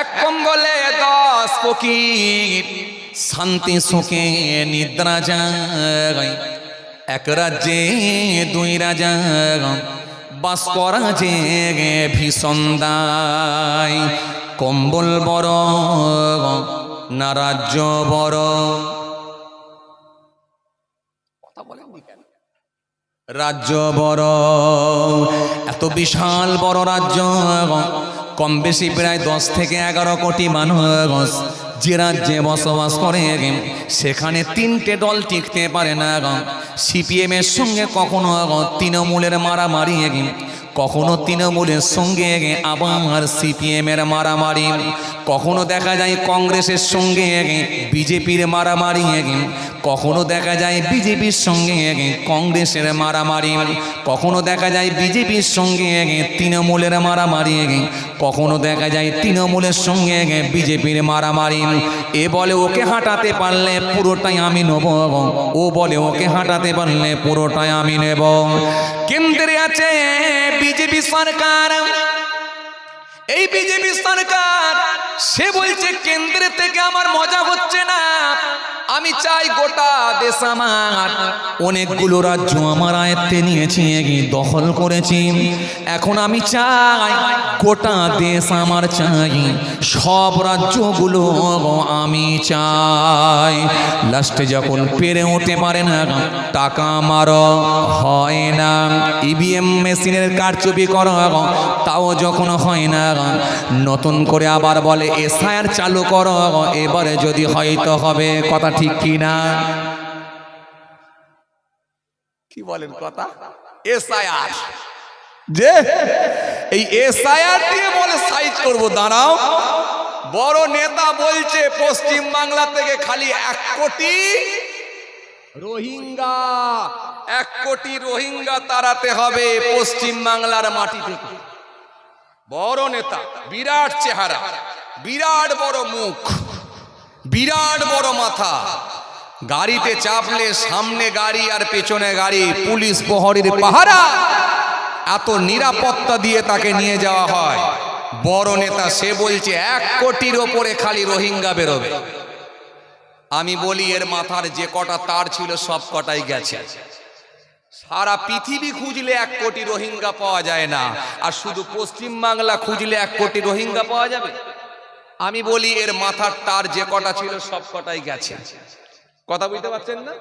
এক কম্বলে দশ ফকির, শান্তি সুখে নিদ্রা যায়। এক রাজ্যে, দুই রাজা, বাস করা যে ভীষণ দায়। কম্বল বড়, না রাজ্য বড়। রাজ্য বড়, এত বিশাল বড় রাজ্য। কম বেশি প্রায় দশ থেকে এগারো কোটি মানুষ যে রাজ্যে বসবাস করে সেখানে তিনটে দল টিকতে পারে না সিপিএম এর সঙ্গে কখনো তৃণমূলের মারামারি কখনো তৃণমূলের সঙ্গে আবার সিপিএম এর মারামারি, কখনো দেখা যায় কংগ্রেসের সঙ্গে বিজেপির মারামারি, কখনো দেখা যায় বিজেপির সঙ্গে কংগ্রেসের মারামারি, কখনো দেখা যায় বিজেপির সঙ্গে তৃণমূলের মারামারি, কখনো দেখা যায় তৃণমূলের সঙ্গে বিজেপির মারামারি। এ বলে ওকে হাঁটাতে পারলে পুরোটাই আমি নেব, ও বলে ওকে হাঁটাতে পারলে পুরোটাই আমি নেব। কেন্দ্রে আছে বিজেপি সরকার। এই বিজেপি সরকার সে বলছে কেন্দ্রের থেকে আমার মজা হচ্ছে না। আমি চাই গোটা দেশ আমার। অনেকগুলো রাজ্য আমার আয়ত্তে নিয়েছি দখল করেছি। এখন আমি চাই গোটা দেশ আমার চাই, সব রাজ্যগুলো আমি চাই। লাস্টে যখন পেরে উঠতে পারে না, টাকা মারো হয় না। ইভিএম মেশিনের কারচুপি করো তাও যখন হয় না, নতুন করে আবার বলে, এসআইআর চালু করো এবারে যদি হয়তো হবে কথা ঠিক কি না কি বলেন কথা? এসআইআর যে এই এসআইআর দিয়ে বলে সাইজ করব, দাঁড়াও। বড় নেতা বলছে, পশ্চিম বাংলা থেকে খালি এক কোটি রোহিঙ্গা। এক কোটি রোহিঙ্গা তাড়াতে হবে পশ্চিম বাংলার মাটি থেকে। বড় নেতা, বিরাট চেহারা, বিরাট বড় মুখ। বিরাট বড় মাথা। গাড়িতে চাপলে সামনে গাড়ি আর পেছনে গাড়ি, পুলিশ প্রহরীর পাহারা। এত নিরাপত্তা দিয়ে তাকে নিয়ে যাওয়া হয়। বড় নেতা সে বলছে, এক কোটির ওপরে খালি রোহিঙ্গা বেরোবে। আমি বলি, এর মাথার যে কটা তার ছিল, সব কটাই গেছে। সারা পৃথিবী খুঁজলে এক কোটি রোহিঙ্গা পাওয়া যায় না। আর শুধু পশ্চিম বাংলা খুঁজলে এক কোটি রোহিঙ্গা পাওয়া যাবে? আমি বলি, এর মাথার তার যে কটা ছিল, সব কটাই গেছে। কথা বুঝতে পারছেন না?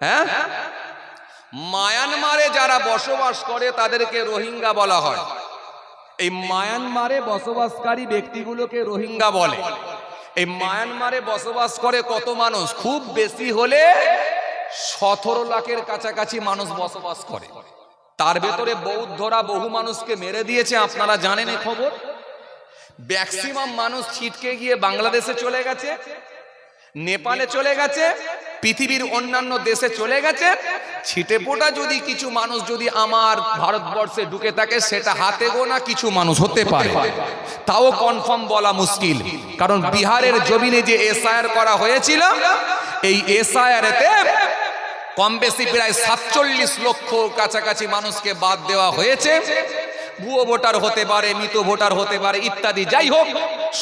হ্যাঁ? মায়ানমারে যারা বসবাস করে, তাদেরকে রোহিঙ্গা বলা হয়। এই মায়ানমারে বসবাসকারী ব্যক্তিগুলোকে রোহিঙ্গা বলে। এই মায়ানমারে বসবাস করে কত মানুষ? খুব বেশি হলে সতেরো লাখের কাছাকাছি মানুষ বসবাস করে। তার ভেতরে বৌদ্ধরা বহু মানুষকে মেরে দিয়েছে, আপনারা জানেন খবর? ম্যাক্সিমাম মানুষ ছিটকে গিয়ে বাংলাদেশে চলে গেছে নেপালে চলে গেছে পৃথিবীর অন্যান্য দেশে চলে গেছে। ছিটে পোটা যদি কিছু মানুষ যদি আমার ভারতবর্ষে ঢুকে থাকে সেটা হাতে গোনা কিছু মানুষ হতে পারে। তাও কনফার্ম বলা মুশকিল। কারণ বিহারের জমিনে যে এসআইআর করা হয়েছিল এই এসআইআর এতে কম বেশি প্রায় সাতচল্লিশ লক্ষ কাছাকাছি মানুষকে বাদ দেওয়া হয়েছে। ভুয়ো ভোটার হতে পারে, মৃত ভোটার হতে পারে, ইত্যাদি। যাই হোক,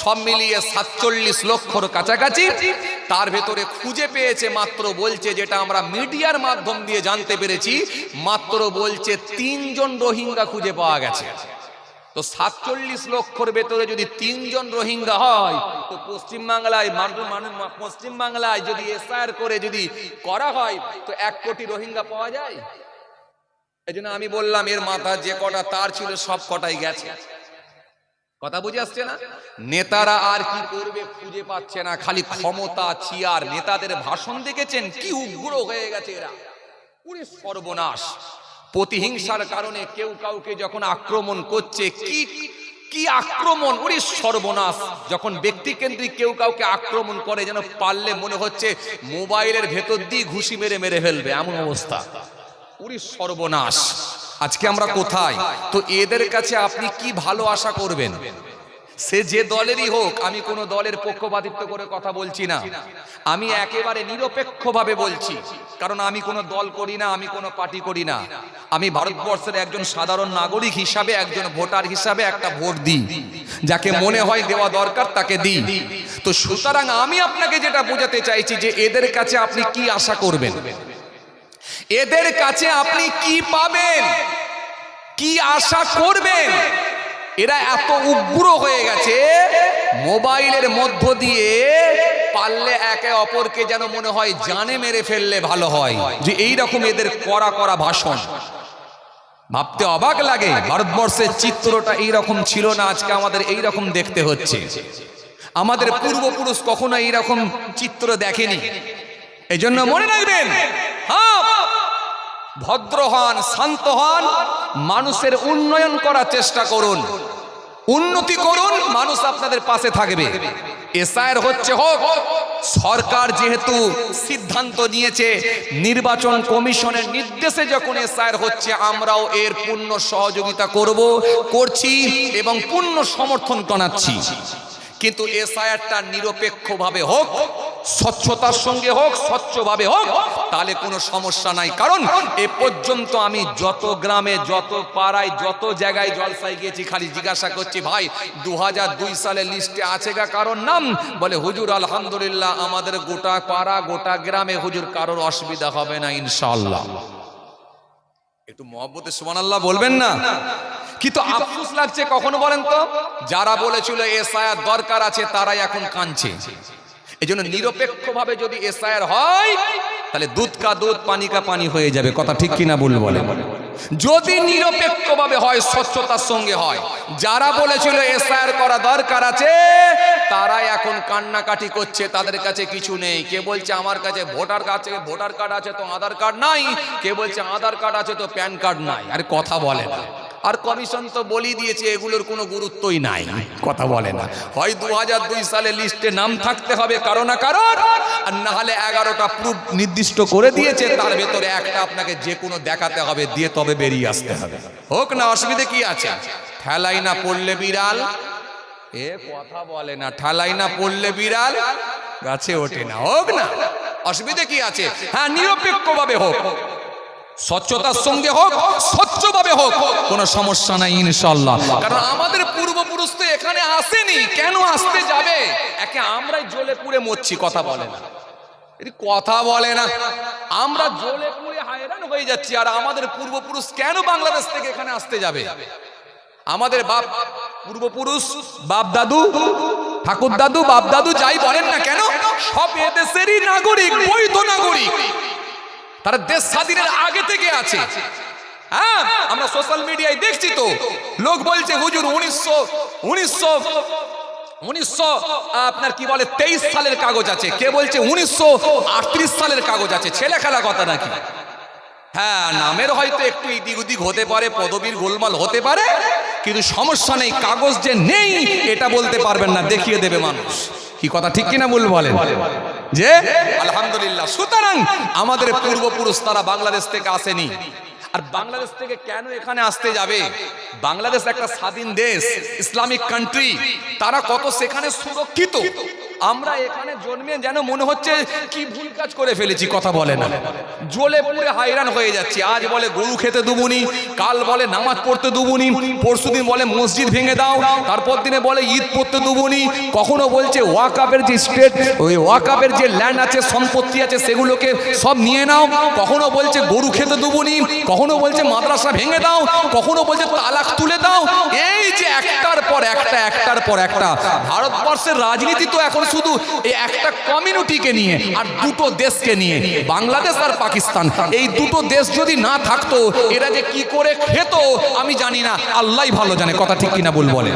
সব মিলিয়ে সাতচল্লিশ লক্ষর কাছাকাছি। তার ভেতরে খুঁজে পেয়েছে মাত্র বলছে যেটা আমরা মিডিয়ার মাধ্যম দিয়ে জানতে পেরেছি, মাত্র বলছে তিনজন রোহিঙ্গা খুঁজে পাওয়া গেছে। তো সাতচল্লিশ লক্ষর ভেতরে যদি তিনজন রোহিঙ্গা হয়, তো পশ্চিমবাংলায় মানুষ পশ্চিমবাংলায় যদি এসআর করে যদি করা হয়, তো এক কোটি রোহিঙ্গা পাওয়া যায়? এই জন্য আমি বললাম, এর মাথা যে কটা তার ছিল, সব কটাই গেছে। কথা বুঝে আসছে না? নেতারা আর কি করবে খুঁজে পাচ্ছে না, খালি ক্ষমতা, চিয়ার। নেতাদের ভাষণ দেখেছেন? কি উগ্র হয়ে গেছে এরা। পুরো সর্বনাশ। প্রতিহিংসার কারণে কেউ কাউকে যখন আক্রমণ করছে, কি কি আক্রমণ? ওরে সর্বনাশ। যখন ব্যক্তি কেন্দ্রিক কেউ কাউকে আক্রমণ করে, যেন পারলে মনে হচ্ছে মোবাইলের ভেতর দিয়ে ঘুষি মেরে মেরে ফেলবে। এমন অবস্থা। ওরে সর্বনাশ। আজকে আমরা কোথায়? তো এদের কাছে আপনি কি ভালো আশা করবেন? সে যে দলেরই হোক আমি কোনো দলের পক্ষপাতিত্ব করে কথা বলছি না। আমি একেবারে নিরপেক্ষভাবে বলছি কারণ আমি কোনো দল করি না আমি কোনো পার্টি করি না। আমি ভারতবর্ষের একজন সাধারণ নাগরিক হিসাবে একজন ভোটার হিসাবে একটা ভোট দিই। যাকে মনে হয় দেওয়া দরকার তাকে দিই। তো সুতরাং আমি আপনাকে যেটা বোঝাতে চাইছি যে এদের কাছে আপনি কি আশা করবেন? এদের কাছে আপনি কি পাবেন? কি আশা করবেন? এরা এত উগ্র হয়ে গেছে, মোবাইলের মধ্য দিয়ে পারলে একে অপরকে যেন মনে হয় জানে মেরে ফেললে ভালো হয়। যে এই রকম এদের করা করা ভাষণ। ভাবতে অবাক লাগে, ভারতবর্ষের চিত্রটা এই রকম ছিল না, আজকে আমাদের এই রকম দেখতে হচ্ছে। আমাদের পূর্বপুরুষ কখনো এই রকম চিত্র দেখেনি। এই জন্য মনে রাখবেন হ্যাঁ ভদ্র হন শান্ত হন মানুষের উন্নয়ন করার চেষ্টা করুন। উন্নতি করুন, মানুষ আপনাদের পাশে থাকবে। এসআইয়ের হচ্ছে হোক, সরকার যেহেতু সিদ্ধান্ত নিয়েছে, নির্বাচন কমিশনের নির্দেশে যখন এসআইয়ের হচ্ছে, আমরাও এর পূর্ণ সহযোগিতা করব, করছি এবং পূর্ণ সমর্থন জানাচ্ছি। কিন্তু এসআইআরটা নিরপেক্ষভাবে হোক স্বচ্ছতার সঙ্গে হোক, স্বচ্ছভাবে হোক, তাহলে কোনো সমস্যা নাই। কারণ এ পর্যন্ত আমি যত গ্রামে, যত পাড়ায়, যত জায়গায় জলসায় গিয়েছি, খালি জিজ্ঞাসা করছি, ভাই দু দুই সালের লিস্টে আছে গা কারোর নাম? বলে, হুজুর, আলহামদুলিল্লাহ, আমাদের গোটা পাড়া, গোটা গ্রামে হুজুর, কারোর অসুবিধা হবে না ইনশাল্লাহ একটু মহব্বতে সুমান আল্লাহ বলবেন না? কিন্তু আফসোস লাগছে কখনো বলেন তো? যারা বলেছিল এসআইআর দরকার আছে, তারাই এখন কাঁদছে। এই জন্য নিরপেক্ষভাবে যদি এসআইআর হয়, তাহলে দুধ কা দুধ, পানি কা পানি হয়ে যাবে। কথা ঠিক কিনা বল বলে। যদি নিরপেক্ষভাবে হয়, স্বচ্ছতার সঙ্গে হয়। যারা বলেছিল এসআইআর করা দরকার আছে, তারাই এখন কান্নাকাটি করছে, তাদের কাছে কিছু নেই। কে বলছে আমার কাছে ভোটার কাছে, ভোটার কার্ড আছে তো আধার কার্ড নাই। কে বলছে আধার কার্ড আছে তো প্যান কার্ড নাই। আর কথা বলে না। আর কমিশন তো বলি দিয়েছে এগুলোর কোনো গুরুত্বই নাই। কথা বলে না। হয় দু দুই সালে লিস্টে নাম থাকতে হবে কারও না কারোর আর না হলে এগারোটা প্রুফ নির্দিষ্ট করে দিয়েছে তার ভেতরে একটা আপনাকে যে কোনো দেখাতে হবে দিয়ে তবে বেরিয়ে আসতে হবে। হোক না অসুবিধে কি আছে? ঠেলাই না পড়লে বিড়াল? এ কথা বলে না ঠালাই না পড়লে বিড়াল? গাছে ওঠে না। হোক না অসুবিধে কি আছে? হ্যাঁ নিরপেক্ষভাবে হোক। স্বচ্ছতার সঙ্গে হোক, স্বচ্ছভাবে হোক, কোনো সমস্যা নাই ইনশাল্লাহ কারণ আমাদের পূর্বপুরুষ তো এখানে আসেনি, কেন আসতে যাবে? একে আমরাই জ্বলে পুড়ে মরছি, কথা বলে না। কথা বলে না। আমরা জ্বলে পুড়ে হায়রান হয়ে যাচ্ছি, আর আমাদের পূর্বপুরুষ কেন বাংলাদেশ থেকে এখানে আসতে যাবে? আমাদের বাপ পূর্বপুরুষ, বাপ দাদু, ঠাকুর দাদু, বাপ দাদু যাই বলেন না কেন, সব এদেশেরই নাগরিক, বৈধ নাগরিক। তারা দেশ স্বাধীনের আগে থেকে আছে। হ্যাঁ আমরা সোশ্যাল মিডিয়ায় দেখছি তো, লোক বলছে, হুজুর, উনিশশো উনিশশো উনিশশো আপনার কি বলে, তেইশ সালের কাগজ আছে। কে বলছে, উনিশশো আটত্রিশ সালের কাগজ আছে। ছেলে খেলা কথা নাকি? হ্যাঁ নামের হয়তো একটু ইদিক উদিক হতে পারে, পদবীর গোলমাল হতে পারে, কিন্তু সমস্যা নেই, কাগজ যে নেই, এটা বলতে পারবেন না, দেখিয়ে দেবে মানুষ। কি কথা, ঠিক কিনা বল বলেন? যে? আলহামদুলিল্লাহ। সুতরাং আমাদের পূর্বপুরুষ তারা বাংলাদেশ থেকে আসেনি। আর বাংলাদেশ থেকে কেন এখানে আসতে যাবে? বাংলাদেশ একটা স্বাধীন দেশ, ইসলামিক কান্ট্রি তারা কত সেখানে সুরক্ষিত? আমরা এখানে জন্মে যেন মনে হচ্ছে কি ভুল কাজ করে ফেলেছি, কথা বলে না। জ্বলে পুড়ে হাইরান হয়ে যাচ্ছি। আজ বলে গরু খেতে দুবুনি কাল বলে নামাজ পড়তে দুবুনি পরশুদিন বলে মসজিদ ভেঙে দাও, তারপর দিনে বলে ঈদ পড়তে দুবুনি কখনো বলছে ওয়াকাপের যে স্টেট, ওই ওয়াকাপের যে ল্যান্ড আছে, সম্পত্তি আছে, সেগুলোকে সব নিয়ে নাও। কখনো বলছে গরু খেতে দুবুনি কখনো বলছে মাদ্রাসা ভেঙে দাও, কখনো বলছে তালাক তুলে দাও। এই যে একটার পর একটা, একটার পর একটা, ভারতবর্ষের রাজনীতি তো এখন শুধু একটা কমিউনিটিকে নিয়ে আর দুটো দেশকে নিয়ে, বাংলাদেশ আর পাকিস্তান। এই দুটো দেশ যদি না থাকতো, এরা যে কি করে খেত, আমি জানি না। আল্লাহ ভালো জানে, কথা ঠিক কিনা বল বলে।